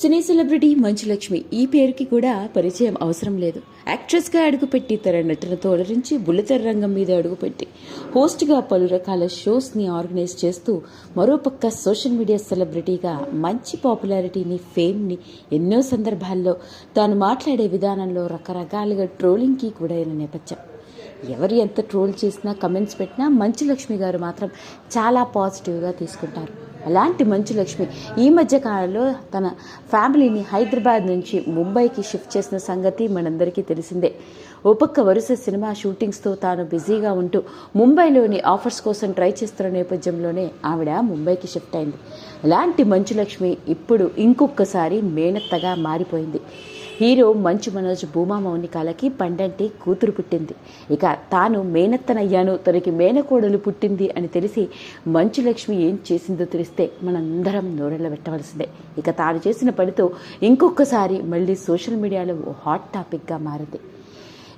సినీ celebrity Manchu Lakshmi ఈ పేరుకి కూడా పరిచయం అవసరం లేదు. యాక్ట్రెస్గా అడుగుపెట్టి తన నటనతో అలరించి బుల్లతెర రంగం మీద అడుగుపెట్టి హోస్ట్గా పలు రకాల షోస్ని ఆర్గనైజ్ చేస్తూ మరోపక్క సోషల్ మీడియా సెలబ్రిటీగా మంచి పాపులారిటీని ఫేమ్ని ఎన్నో సందర్భాల్లో తాను మాట్లాడే విధానంలో రకరకాలుగా ట్రోలింగ్కి కూడా నేపథ్యం. ఎవరు ఎంత ట్రోల్ చేసినా కమెంట్స్ పెట్టినా మంచు లక్ష్మి గారు మాత్రం చాలా పాజిటివ్గా తీసుకుంటారు. అలాంటి మంచు లక్ష్మి ఈ మధ్య కాలంలో తన ఫ్యామిలీని హైదరాబాద్ నుంచి ముంబైకి షిఫ్ట్ చేసిన సంగతి మనందరికీ తెలిసిందే. ఓ పక్క వరుస సినిమా షూటింగ్స్తో తాను బిజీగా ఉంటూ ముంబైలోని ఆఫర్స్ కోసం ట్రై చేస్తున్న నేపథ్యంలోనే ఆవిడ ముంబైకి షిఫ్ట్ అయింది. అలాంటి మంచు లక్ష్మి ఇప్పుడు ఇంకొకసారి మేనత్తగా మారిపోయింది. హీరో మంచు మనోజ్ భూమా మౌనికాలకి పండంటి కూతురు పుట్టింది. ఇక తాను మేనత్తనయ్యాను తనకి మేనకోడలు పుట్టింది అని తెలిసి మంచు లక్ష్మి ఏం చేసిందో తెలిస్తే మనందరం నోరెళ్ళ పెట్టవలసిందే. ఇక తాను చేసిన పనితో ఇంకొకసారి మళ్ళీ సోషల్ మీడియాలో హాట్ టాపిక్గా మారింది.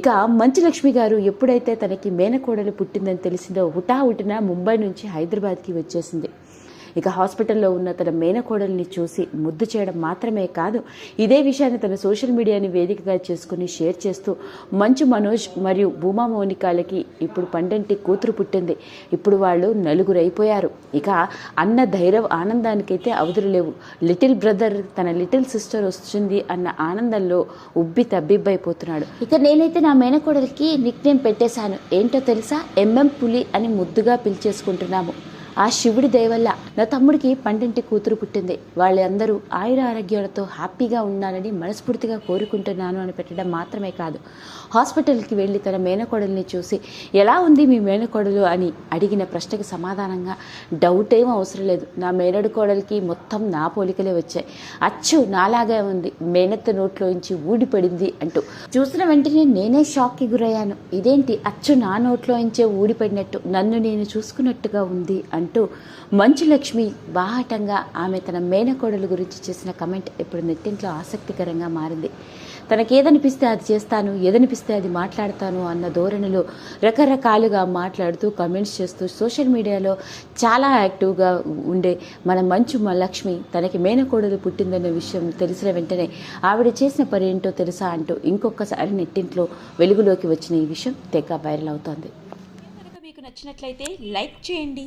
ఇక మంచు లక్ష్మి గారు ఎప్పుడైతే తనకి మేనకోడలు పుట్టిందని తెలిసిందో హుటాహుటిన ముంబై నుంచి హైదరాబాద్కి వచ్చేసింది. ఇక హాస్పిటల్లో ఉన్న తన మేనకోడల్ని చూసి ముద్దు చేయడం మాత్రమే కాదు ఇదే విషయాన్ని తన సోషల్ మీడియాని వేదికగా చేసుకుని షేర్ చేస్తూ మంచు మనోజ్ మరియు భూమా మౌనికాలకి ఇప్పుడు పండంటి కూతురు పుట్టింది. ఇప్పుడు వాళ్ళు నలుగురు అయిపోయారు ఇక అన్న ధైర్యం ఆనందానికైతే అవధులు లేవు. లిటిల్ బ్రదర్ తన లిటిల్ సిస్టర్ వస్తుంది అన్న ఆనందంలో ఉబ్బి తబ్బిబ్బైపోతున్నాడు. ఇక నేనైతే నా మేనకోడలికి నిక్ నేమ్ పెట్టేశాను. ఏంటో తెలుసా? ఎంఎం పులి అని ముద్దుగా పిలిచేసుకుంటున్నాము. ఆ శివుడి దయవల్ల నా తమ్ముడికి పండింటి కూతురు పుట్టింది. వాళ్ళందరూ ఆయుర ఆరోగ్యాలతో హ్యాపీగా ఉండాలని మనస్ఫూర్తిగా కోరుకుంటున్నాను అని పెట్టడం మాత్రమే కాదు. హాస్పిటల్కి వెళ్ళి తన మేనకోడల్ని చూసి ఎలా ఉంది మీ మేనకోడలు? అని అడిగిన ప్రశ్నకు సమాధానంగా డౌట్ ఏం అవసరం లేదు. నా మేనడు కోడలికి మొత్తం నా పోలికలే వచ్చాయి. అచ్చు నాలాగే ఉంది. మేనత్త నోట్లోంచి ఊడిపడింది అంటూ. చూసిన వెంటనే నేనే షాక్కి గురయ్యాను. ఇదేంటి? అచ్చు నా నోట్లోంచే ఊడిపడినట్టు. నన్ను నేను చూసుకున్నట్టుగా ఉంది అంటూ. మంచు లక్ష్మి బాహటంగా ఆమె తన మేనకోడలు గురించి చేసిన కమెంట్ ఇప్పుడు నెట్టింట్లో ఆసక్తికరంగా మారింది. తనకేదనిపిస్తే అది చేస్తాను ఏదనిపిస్తే అది మాట్లాడతాను అన్న ధోరణిలో రకరకాలుగా మాట్లాడుతూ కమెంట్స్ చేస్తూ సోషల్ మీడియాలో చాలా యాక్టివ్గా ఉండే మన మంచు లక్ష్మి తనకి మేనకోడలు పుట్టిందనే విషయం తెలిసిన వెంటనే ఆవిడ చేసిన పని ఏంటో తెలుసా అంటూ ఇంకొకసారి నెట్టింట్లో వెలుగులోకి వచ్చిన ఈ విషయం తెగ వైరల్ అవుతోంది. మీకు నచ్చినట్లయితే లైక్ చేయండి.